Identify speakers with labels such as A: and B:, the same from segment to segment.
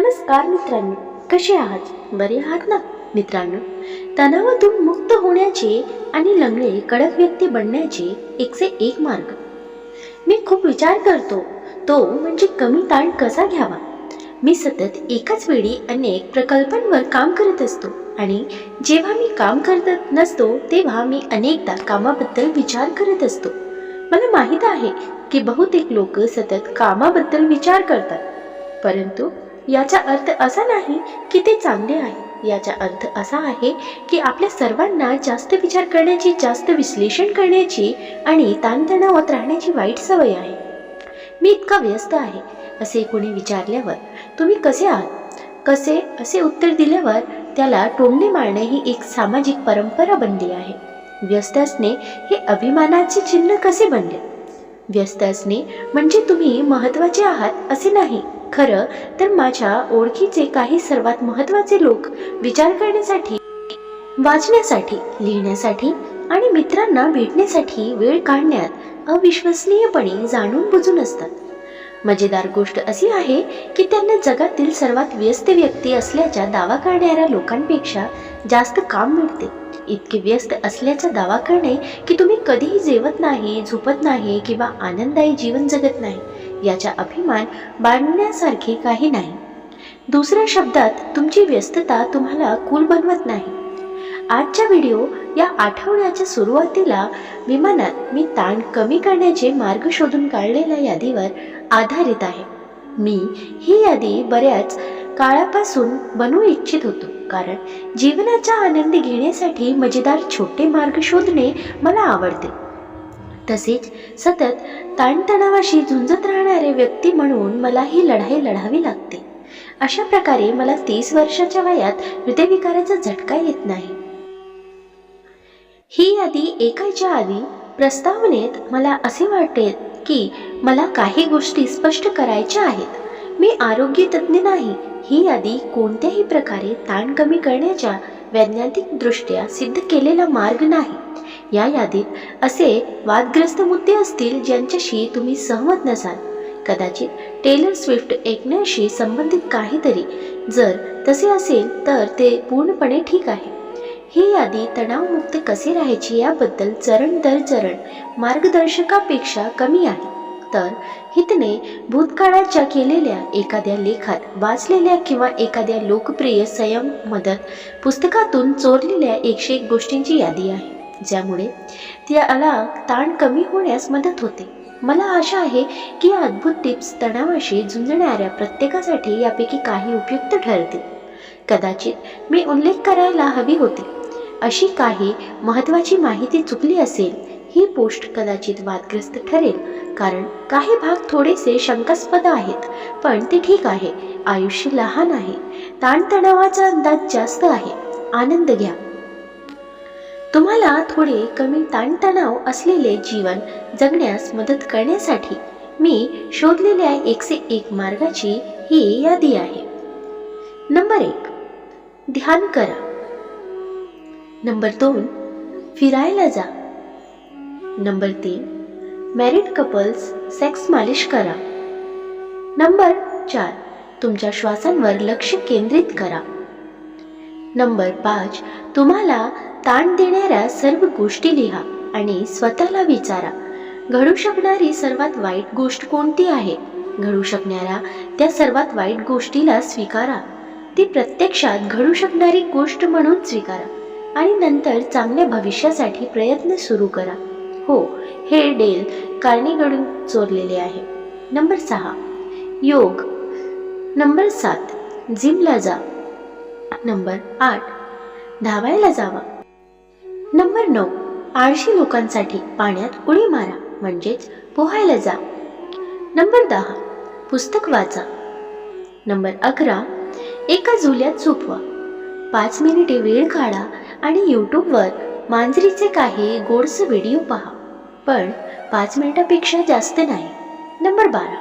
A: नमस्कार मित्रांनो कसे आहात? बरे आहात ना? मित्रांनो तणावातून मुक्त होण्याचे आणि लंगडे कडक व्यक्ती बनण्याचे एकसे एक मार्ग. मी खूप विचार करतो तो म्हणजे कमी ताण कसा घ्यावा? मी सतत एकाच वेळी अनेक प्रकल्पांवर काम करत असतो आणि जेव्हा मी काम करत नसतो तेव्हा मी अनेकदा कामाबद्दल विचार करत असतो. मला माहीत आहे की बहुतेक लोक सतत कामाबद्दल विचार करतात परंतु याचा अर्थ असा नाही की ते चांगले आहे. याचा अर्थ असा आहे की आपल्या सर्वांना जास्त विचार करण्याची जास्त विश्लेषण करण्याची आणि ताणतणावात राहण्याची वाईट सवय आहे. मी इतका व्यस्त आहे असे कोणी विचारल्यावर तुम्ही कसे आहात? कसे? असे उत्तर दिल्यावर त्याला टोमणे मारणे ही एक सामाजिक परंपरा बनली आहे. व्यस्त असणे हे अभिमानाचे चिन्ह कसे बनले? व्यस्त असणे म्हणजे तुम्ही महत्त्वाचे आहात असे नाही. खरं तर माझ्या ओळखीचे काही सर्वात महत्त्वाचे लोक विचार करण्यासाठी वाचण्यासाठी लिहिण्यासाठी आणि मित्रांना भेटण्यासाठी वेळ काढण्यात अविश्वसनीयपणे जाणून बुजून असतात. मजेदार गोष्ट अशी आहे की त्यांना जगातील सर्वात व्यस्त व्यक्ती असल्याचा दावा करणाऱ्या लोकांपेक्षा जास्त काम मिळते. इतके व्यस्त असल्याचा दावा करणे की तुम्ही कधीही जेवत नाही झोपत नाही किंवा आनंददायी जीवन जगत नाही. याचा अभिमान बाळण्यासारखे काही नाही. दुसऱ्या शब्दात तुमची व्यस्तता तुम्हाला कूल बनवत नाही. आजच्या व्हिडिओ या आठवड्याच्या सुरुवातीला विमानात मी ताण कमी करण्याचे मार्ग शोधून काढलेल्या यादीवर आधारित आहे. मी ही यादी बऱ्याच काळापासून बनवू इच्छित होतो कारण जीवनाचा आनंद घेण्यासाठी मजेदार छोटे मार्ग शोधणे मला आवडते. तसेच सतत ताणतणावाशी झुंजत राहणारे व्यक्ती म्हणून मला ही लढाई लढावी लागते. अशा प्रकारे मला तीस वर्षाच्या वयात हृदयविकाराचा झटका येत नाही. ही यादी ऐकायच्या आधी प्रस्तावनेत मला असे वाटते की मला काही गोष्टी स्पष्ट करायच्या आहेत. मी आरोग्य तज्ज्ञ नाही. ही यादी कोणत्याही प्रकारे ताण कमी करण्याच्या वैज्ञानिकदृष्ट्या सिद्ध केलेला मार्ग नाही. या यादीत असे वादग्रस्त मुद्दे असतील ज्यांच्याशी तुम्ही सहमत नसाल. कदाचित टेलर स्विफ्ट ऐकण्याशी संबंधित काहीतरी. जर तसे असेल तर ते पूर्णपणे ठीक आहे. ही यादी तणावमुक्त कसे राहायची याबद्दल चरण दर चरण मार्गदर्शकापेक्षा कमी आहे. तर हितने भूतकाळाच्या केलेल्या एखाद्या लेखात वाचलेल्या किंवा एखाद्या लोकप्रिय संयम मदत पुस्तकातून चोरलेल्या एकशे एक गोष्टींची यादी आहे. ज्यामुळे त्याला ताण कमी होण्यास मदत होते. मला आशा आहे की या अद्भुत टिप्स तणावाशी झुंजणाऱ्या प्रत्येकासाठी यापैकी काही उपयुक्त ठरतील. कदाचित मी उल्लेख करायला हवी होती. अशी काही महत्त्वाची माहिती चुकली असेल ही पोस्ट कदाचित वादग्रस्त ठरेल कारण काही भाग थोडेसे शंकास्पद आहेत पण ते ठीक आहे. आयुष्य लहान आहे. ताणतणावाचा अंदाज जास्त आहे. आनंद घ्या. तुम्हाला थोडे कमी ताणतणाव असलेले जीवन जगण्यास मदत करण्यासाठी मी शोधलेल्या एकशे एक मार्गाची ही यादी आहे. नंबर एक ध्यान करा. नंबर दोन फिरायला जा. नंबर तीन मॅरिड कपल्स सेक्स मालिश करा. नंबर चार तुमच्या श्वासांवर लक्ष केंद्रित करा. नंबर पाच तुम्हाला ताण देणाऱ्या सर्व गोष्टी लिहा आणि स्वतःला विचारा. घडू शकणारी सर्वात वाईट गोष्ट कोणती आहे? घडू शकणाऱ्या त्या सर्वात वाईट गोष्टीला स्वीकारा. ती प्रत्यक्षात घडू शकणारी गोष्ट म्हणून स्वीकारा आणि नंतर चांगल्या भविष्यासाठी प्रयत्न सुरू करा. हो हे डेल कार्नेकडून चोरलेले आहे. नंबर सहा. योग. नंबर सात. जिमला जा. नंबर आठ. धावायला जावा. नंबर नऊ आळशी लोकांसाठी पाण्यात उडी मारा म्हणजेच पोहायला जा. नंबर दहा पुस्तक वाचा. नंबर अकरा एका झुल्यात झोपवा. पाच मिनिटे वेळ काढा आणि यूट्यूबवर मांजरीचे काही गोडस व्हिडिओ पहा. पण पाच मिनिटापेक्षा जास्त नाही. नंबर बारा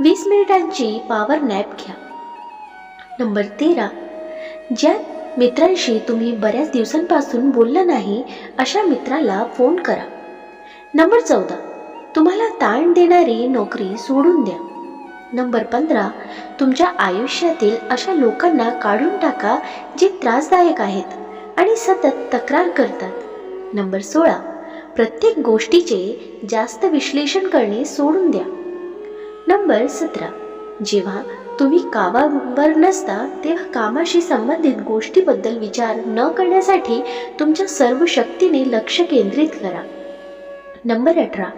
A: वीस मिनिटांची पॉवर नॅप घ्या. नंबर तेरा ज्या मित्रांशी तुम्ही बऱ्याच दिवसांपासून बोललं नाही अशा मित्राला फोन करा. नंबर चौदा. तुम्हाला ताण देणारी नोकरी सोडून द्या. नंबर पंधरा. तुमच्या आयुष्यातील अशा लोकांना काढून टाका जे त्रासदायक आहेत आणि सतत तक्रार करतात. नंबर सोळा. प्रत्येक गोष्टीचे जास्त विश्लेषण करणे सोडून द्या. नंबर सतरा. जेव्हा तुम्ही कामावर नसता तेव्हा कामाशी संबंधित गोष्टीबद्दल विचार न करण्यासाठी तुमच्या सर्व शक्तीने लक्ष केंद्रित करा. नंबर अठरा.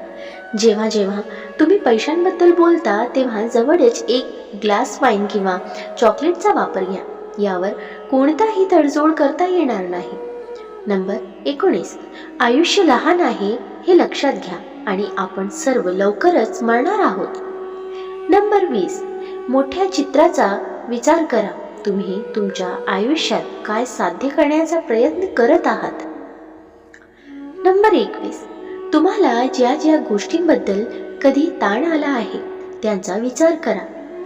A: जेव्हा जेव्हा तुम्ही पैशांबद्दल बोलता तेव्हा जवळच एक ग्लास वाईन किंवा चॉकलेटचा वापर घ्या. यावर कोणताही तडजोड करता येणार नाही. नंबर एकोणीस. आयुष्य लहान आहे हे लक्षात घ्या आणि आपण सर्व लवकरच मरणार आहोत. नंबर वीस. मोठ्या चित्राचा विचार करा. तुम्ही तुमच्या आयुष्यात काय साध्य करण्याचा प्रयत्न करत आहात? नंबर एकवीस. तुम्हाला ज्या ज्या गोष्टींबद्दल कधी ताण आला आहे त्यांचा विचार करा.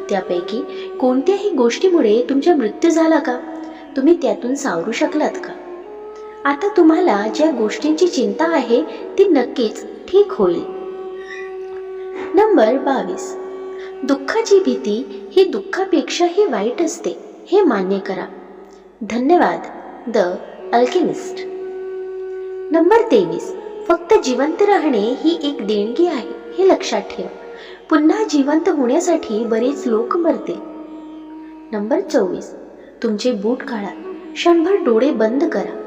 A: त्यापैकी कोणत्याही गोष्टीमुळे तुमचा मृत्यू झाला का? तुम्ही त्यातून सावरू शकलात का? आता तुम्हाला ज्या गोष्टींची चिंता आहे ती नक्कीच ठीक होईल. नंबर बावीस. दुःखाची भीती ही दुःखापेक्षाही वाईट असते हे मान्य करा. धन्यवाद द अल्केमिस्ट. नंबर तेवीस फक्त जिवंत राहणे ही एक देणगी आहे हे लक्षात ठेवा. पुन्हा जिवंत होण्यासाठी बरेच लोक मरतील. नंबर चोवीस तुमचे बूट काढा क्षणभर डोळे बंद करा.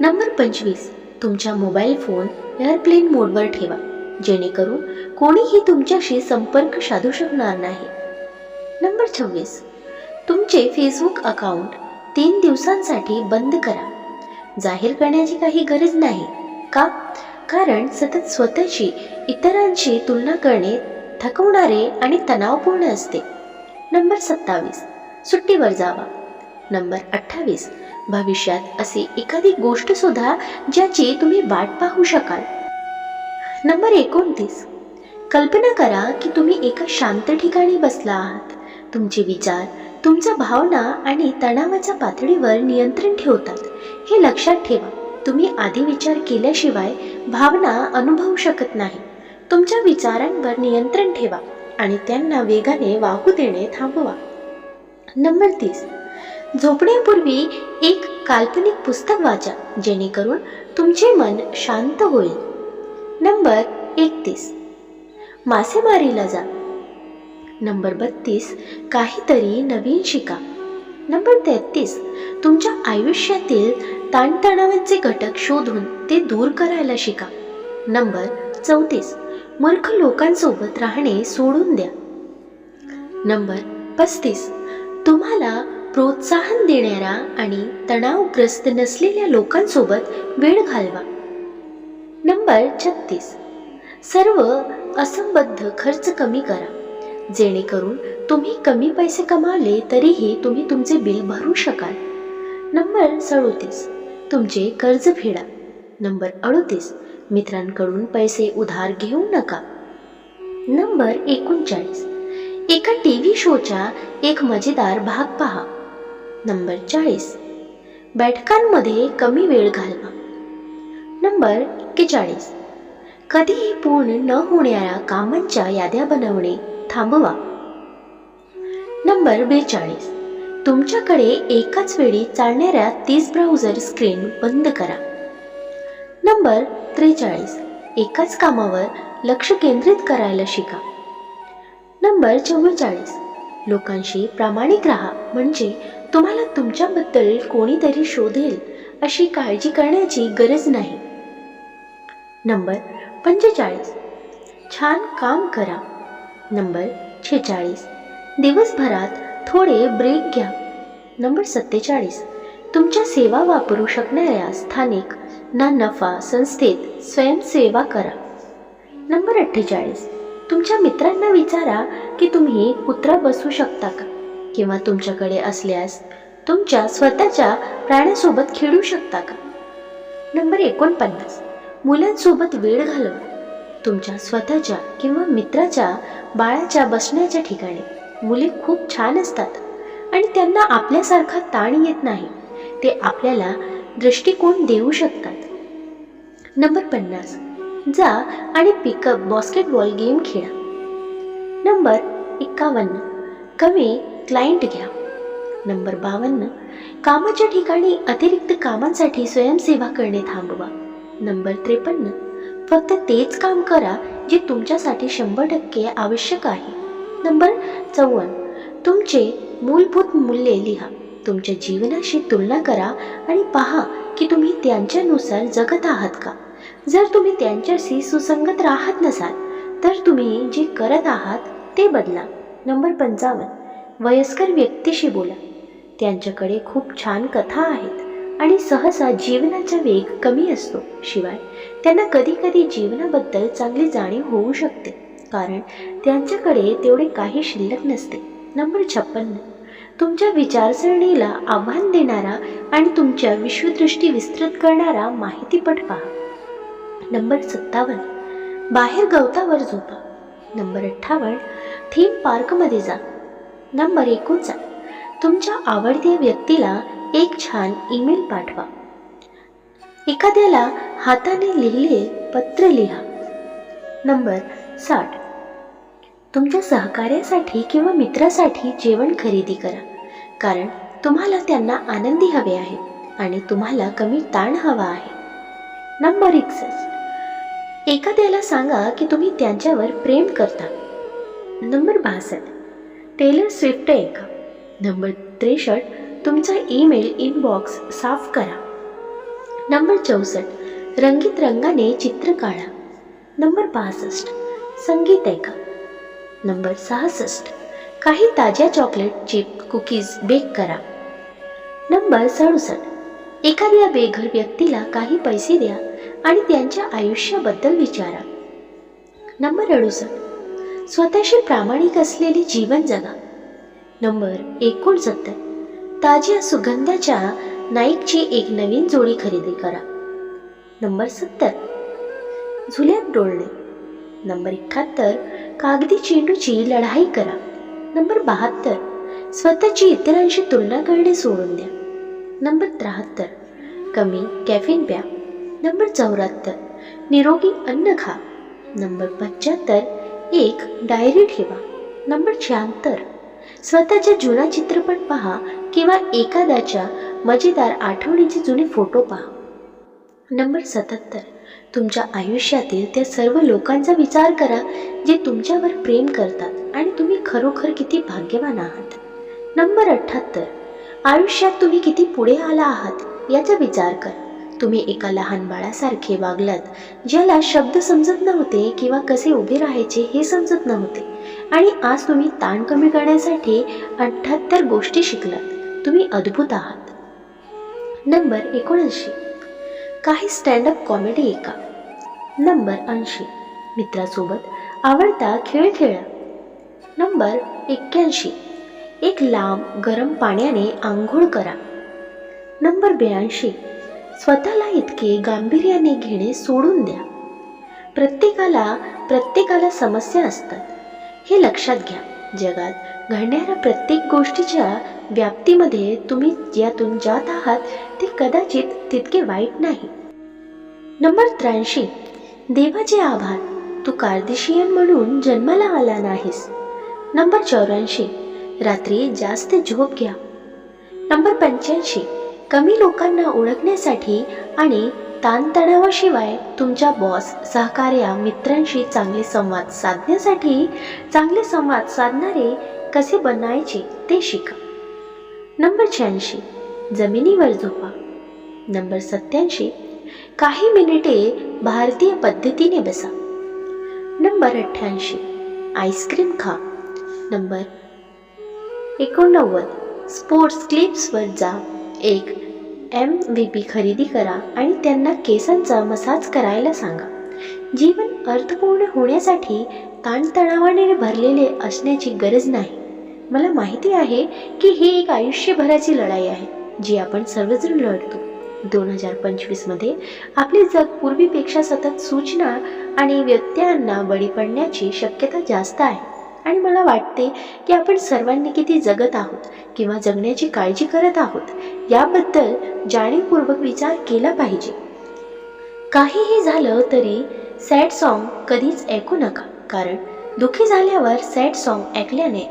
A: नंबर पंचवीस तुमचा मोबाईल फोन एअरप्लेन मोडवर ठेवा. जेणेकरून कोणीही तुमच्याशी संपर्क साधू शकणार नाही. नंबर छव्वीस तुमचे फेसबुक अकाउंट तीन दिवसांसाठी बंद करा. जाहीर करण्याची काही गरज नाही का? कारण सतत स्वतःची इतरांशी तुलना करणे थकवणारे आणि तणावपूर्ण असते. नंबर सत्तावीस. सुट्टीवर जावा. नंबर अठ्ठावीस. भविष्यात अशी एखादी गोष्ट सुद्धा ज्याची तुम्ही वाट पाहू शकाल. नंबर एकोणतीस. कल्पना करा की तुम्ही एका शांत ठिकाणी बसला आहात. तुमचे विचार तुमच्या भावना आणि तणावाच्या पातळीवर नियंत्रण ठेवतात. हे लक्षात ठेवा. तुम्ही आधी विचार केल्याशिवाय भावना अनुभवू शकत नाही. तुमच्या विचारांवर नियंत्रण ठेवा आणि त्यांना वेगाने वाहू देणे थांबवा. नंबर तीस. झोपण्यापूर्वी एक काल्पनिक पुस्तक वाचा जेणेकरून तुमचे मन शांत होईल. नंबर एकतीस. मासेमारीला जा. नंबर बत्तीस काहीतरी नवीन शिका. नंबर तेहतीस तुमच्या आयुष्यातील ताणतणावांचे घटक शोधून ते दूर करायला शिका. नंबर चौतीस मूर्ख लोकांसोबत राहणे सोडून द्या. नंबर पस्तीस तुम्हाला प्रोत्साहन देणाऱ्या आणि तणावग्रस्त नसलेल्या लोकांसोबत वेळ घालवा. नंबर छत्तीस. सर्व असंबद्ध खर्च कमी करा. जेणेकरून तुम्ही कमी पैसे कमावले तरीही तुम्ही तुमचे बिल भरू शकाल. नंबर सदोतीस. तुमचे कर्ज फेडा. नंबर अडोतीस. मित्रांकडून पैसे उधार घेऊ नका. नंबर एकोणचाळीस. एका टी व्ही शोचा एक मजेदार भाग पहा. नंबर चाळीस. बैठकांमध्ये कमी वेळ घालवा. नंबर एक्केचाळीस. कधीही पूर्ण न होणाऱ्या कामांच्या याद्या बनवणे थांबवा. नंबर बेचाळीस. तुमच्याकडे एकाच वेळी चालणाऱ्या तीस ब्राउझर स्क्रीन बंद करा. नंबर त्रेचाळीस. एकाच कामावर लक्ष केंद्रित करायला शिका. नंबर चव्वेचाळीस. लोकांशी प्रामाणिक राहा म्हणजे तुम्हाला तुमच्याबद्दल कोणीतरी शोधेल अशी काळजी करण्याची गरज नाही. नंबर पंचेचाळीस. छान काम करा. नंबर छेचाळीस. दिवसभरात थोडे ब्रेक घ्या. नंबर सत्तेचाळीस. तुमच्या सेवा वापरू शकणाऱ्या स्थानिक ना नफा संस्थेत स्वयंसेवा करा. नंबर अठ्ठेचाळीस. तुमच्या मित्रांना विचारा की तुम्ही कुत्रा बसू शकता का? किंवा तुमच्याकडे असल्यास तुमच्या स्वतःच्या प्राण्यासोबत खेळू शकता का? नंबर एकोणपन्नास. मुलांसोबत वेळ घालवा तुमच्या स्वतःच्या किंवा मित्राच्या बाळाच्या बसण्याच्या ठिकाणी मुले खूप छान असतात आणि त्यांना आपल्यासारखा ताण येत नाही ते आपल्याला दृष्टिकोन देऊ शकतात. नंबर पन्नास जा आणि पिकअप बास्केटबॉल गेम खेळा. नंबर एक्कावन्न कमी क्लायंट घ्या. नंबर बावन्न कामाच्या ठिकाणी अतिरिक्त कामांसाठी स्वयंसेवा करणे थांबवा. नंबर त्रेपन्न. फक्त तेच काम करा जे तुमच्यासाठी शंभर टक्के आवश्यक आहे. नंबर चौवन. तुमचे मूलभूत मूल्ये लिहा. तुमच्या जीवनाशी तुलना करा आणि पहा की तुम्ही त्यांच्यानुसार जगत आहात का? जर तुम्ही त्यांच्याशी सुसंगत राहत नसाल तर तुम्ही जे करत आहात ते बदला. नंबर पंचावन्न. वयस्कर व्यक्तीशी बोला. त्यांच्याकडे खूप छान कथा आहेत. आणि सहसा जीवनाचा वेग कमी असतो. शिवाय त्यांना कधीकधी जीवनाबद्दल चांगली जाणीव होऊ शकते. कारण त्यांच्याकडे तेवढे काही शिल्लक नसते. नंबर छप्पन्न तुमच्या विचारसरणीला आव्हान देणारा आणि तुमच्या विश्वदृष्टी विस्तृत करणारा माहितीपट पहा. नंबर सत्तावन्न. बाहेर गवतावर झोपा. नंबर अठ्ठावन्न. थीम पार्कमध्ये जा. नंबर एकोणचा तुमच्या आवडत्या व्यक्तीला एक छान ईमेल पाठवा. एखाद्याला हाताने लिहिले पत्र लिहा. नंबर साठ. तुमच्या सहकार्यासाठी किंवा मित्रासाठी जेवण खरेदी करा. कारण तुम्हाला त्यांना आनंदी हवे आहे आणि तुम्हाला कमी ताण हवा आहे. नंबर एकसष्ट. एखाद्याला सांगा की तुम्ही त्यांच्यावर प्रेम करता. नंबर बासष्ट. टेलर स्विफ्ट ऐका नंबर त्रेसष्ट. तुमचा ईमेल इनबॉक्स साफ करा. नंबर चौसष्ट रंगीत रंगाने चित्र काढा. नंबर पासष्ट संगीत ऐका. नंबर सहासष्ट काही ताज्या चॉकलेट चिप कुकीज बेक करा. नंबर सडुसष्ट एखाद्या बेघर व्यक्तीला काही पैसे द्या आणि त्यांच्या आयुष्याबद्दल विचारा. नंबर अडुसष्ट स्वतःशी प्रामाणिक असलेले जीवन जगा. नंबर एकोणसत्तर ताज्या सुगंधाच्या नाईकची एक नवीन जोडी खरेदी करा. नंबर सत्तर. झुल्यात डोळणे. नंबर एकाहत्तर. कागदी चेंडूची लढाई करा. नंबर बहात्तर. स्वतःची इतरांशी तुलना करणे सोडून द्या. नंबर त्र्याहत्तर. कमी कॅफिन प्या. नंबर चौऱ्याहत्तर. निरोगी अन्न खा. नंबर पंच्याहत्तर. एक डायरी ठेवा. नंबर शहात्तर. स्वतःच्या जुना चित्रपट पहा. किंवा एखाद्याच्या मजेदार आठवणीचे जुने फोटो पहा. नंबर सत्याहत्तर. तुमच्या आयुष्यातील त्या सर्व लोकांचा विचार करा जे तुमच्यावर प्रेम करतात आणि तुम्ही खरोखर किती भाग्यवान आहात. नंबर अठ्ठ्याहत्तर आयुष्यात तुम्ही किती पुढे आला आहात याचा विचार करा. तुम्ही एका लहान बाळासारखे वागलात ज्याला शब्द समजत नव्हते किंवा कसे उभे राहायचे हे समजत नव्हते. आणि आज तुम्ही ताण कमी करण्यासाठी अठ्ठ्याहत्तर गोष्टी शिकलात. तुम्ही अद्भुत आहात. नंबर एकोणऐंशी. काही स्टँडअप कॉमेडी ऐका. नंबर ऐंशी. मित्रासोबत आवडता खेळ खेळा. नंबर एक्क्याऐंशी. एक लांब गरम पाण्याने आंघोळ करा. नंबर ब्याऐंशी. स्वतःला इतके गांभीर्याने घेणे सोडून द्या. प्रत्येकाला प्रत्येकाला समस्या असतात. हे लक्षात घ्या. जगात घडणाऱ्या प्रत्येक गोष्टीच्या व्याप्तीमध्ये तुम्ही ज्यातून जात आहात ते कदाचित तितके वाईट नाही. नंबर त्र्याऐंशी. देवाचे आभार. तू कार्दिशियन म्हणून जन्माला आला नाहीस. नंबर चौऱ्याऐंशी. रात्री जास्त झोप घ्या. नंबर पंच्याऐंशी. कमी लोकांना ओळखण्यासाठी आणि ताणतणावाशिवाय तुमच्या बॉस सहकार्या मित्रांशी चांगले संवाद साधण्यासाठी चांगले संवाद साधणारे कसे बनायचे ते शिका. नंबर शहाऐंशी. जमिनीवर झोपा. नंबर सत्याऐंशी काही मिनिटे भारतीय पद्धतीने बसा. नंबर अठ्ठ्याऐंशी. आईस्क्रीम खा. नंबर एकोणनव्वद. स्पोर्ट्स क्लिप्सवर जा. एक एम व्ही पी खरेदी करा आणि त्यांना केसांचा मसाज करायला सांगा. जीवन अर्थपूर्ण होण्यासाठी ताणतणावाने भरलेले असण्याची गरज नाही. मला माहिती आहे की ही एक आयुष्यभराची लढाई आहे जी आपण सर्वजण लढतो. दोन हजार पंचवीसमध्ये आपले जग पूर्वीपेक्षा सतत सूचना आणि व्यत्ययांना बळी पडण्याची शक्यता जास्त आहे. आणि मला वाटते की आपण सर्वांनी किती जगत आहोत किंवा जगण्याची काळजी करत आहोत याबद्दल जाणीवपूर्वक विचार केला पाहिजे. काहीही झालं तरी सॅड सॉन्ग कधीच ऐकू नका कारण दुःखी झाल्यावर सॅड सॉन्ग ऐकल्याने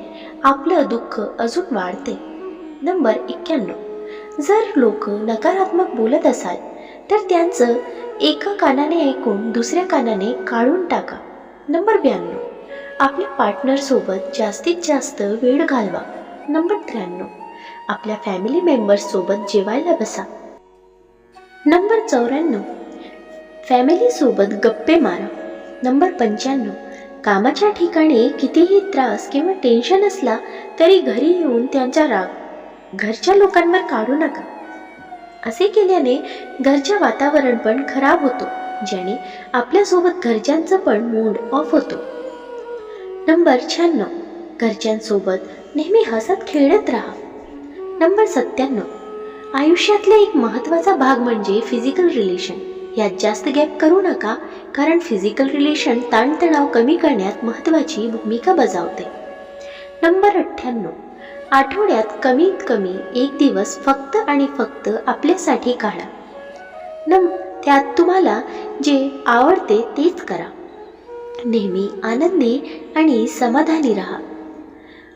A: आपलं दुःख अजून वाढते. नंबर एक्क्याण्णव. जर लोक नकारात्मक बोलत असाल तर त्यांचं एका कानाने ऐकून दुसऱ्या कानाने काढून टाका. नंबर ब्याण्णव. आपल्या पार्टनरसोबत जास्तीत जास्त वेळ घालवा. नंबर त्र्याण्णव. आपल्या फॅमिली मेंबर्ससोबत जेवायला बसा. नंबर चौऱ्याण्णव. फॅमिलीसोबत गप्पे मारा. नंबर पंच्याण्णव. कामाच्या ठिकाणी कितीही त्रास किंवा टेन्शन असला तरी घरी येऊन त्यांचा राग घरच्या लोकांवर काढू नका. असे केल्याने घरच्या वातावरण पण खराब होतो ज्याने आपल्यासोबत घरच्यांचं पण मूड ऑफ होतो. नंबर शहाण्णव. घरच्यांसोबत नेहमी हसत खेळत राहा. नंबर सत्त्याण्णव. आयुष्यातला एक महत्त्वाचा भाग म्हणजे फिजिकल रिलेशन यात जास्त गॅप करू नका कारण फिजिकल रिलेशन ताणतणाव कमी करण्यात महत्त्वाची भूमिका बजावते. नंबर अठ्ठ्याण्णव. आठवड्यात कमीत कमी एक दिवस फक्त आणि फक्त आपल्यासाठी काढा. नम त्यात तुम्हाला जे आवडते तेच करा. नेहमी आनंदी आणि समाधानी राहा.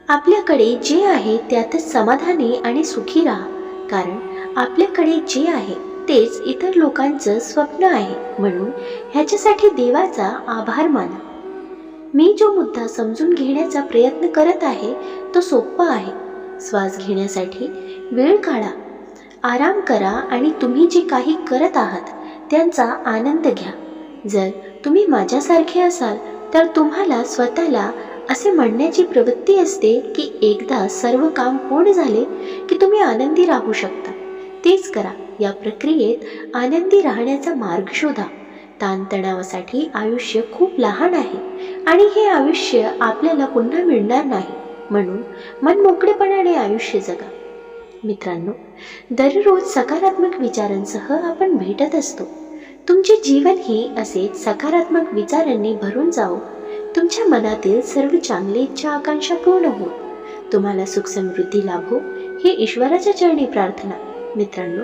A: आपल्याकडे जे आहे त्यातच समाधानी आणि सुखी राहा. कारण आपल्याकडे जे आहे तेच इतर लोकांचं स्वप्न आहे म्हणून ह्याच्यासाठी देवाचा आभार माना. मी जो मुद्दा समजून घेण्याचा प्रयत्न करत आहे तो सोपा आहे. श्वास घेण्यासाठी वेळ काढा. आराम करा आणि तुम्ही जे काही करत आहात त्यांचा आनंद घ्या. जर तुम्ही माझ्यासारखे असाल तर तुम्हाला स्वतःला असे म्हणण्याची प्रवृत्ती असते की एकदा सर्व काम पूर्ण झाले की तुम्ही आनंदी राहू शकता. तेच करा. या प्रक्रियेत आनंदी राहण्याचा मार्ग शोधा. ताणतणावासाठी आयुष्य खूप लहान आहे आणि हे आयुष्य आपल्याला पुन्हा मिळणार नाही म्हणून मन मोकळेपणाने आयुष्य जगा. मित्रांनो दररोज सकारात्मक विचारांसह आपण भेटत असतो. तुमचे जीवन असे असेच सकारात्मक विचारांनी भरून जाओ तुमच्या मनातील सर्व चांगली इच्छा आकांक्षा पूर्ण हो. तुम्हाला सुख समृद्धी लाभो ही ईश्वराच्या चरणी प्रार्थना. मित्रांनो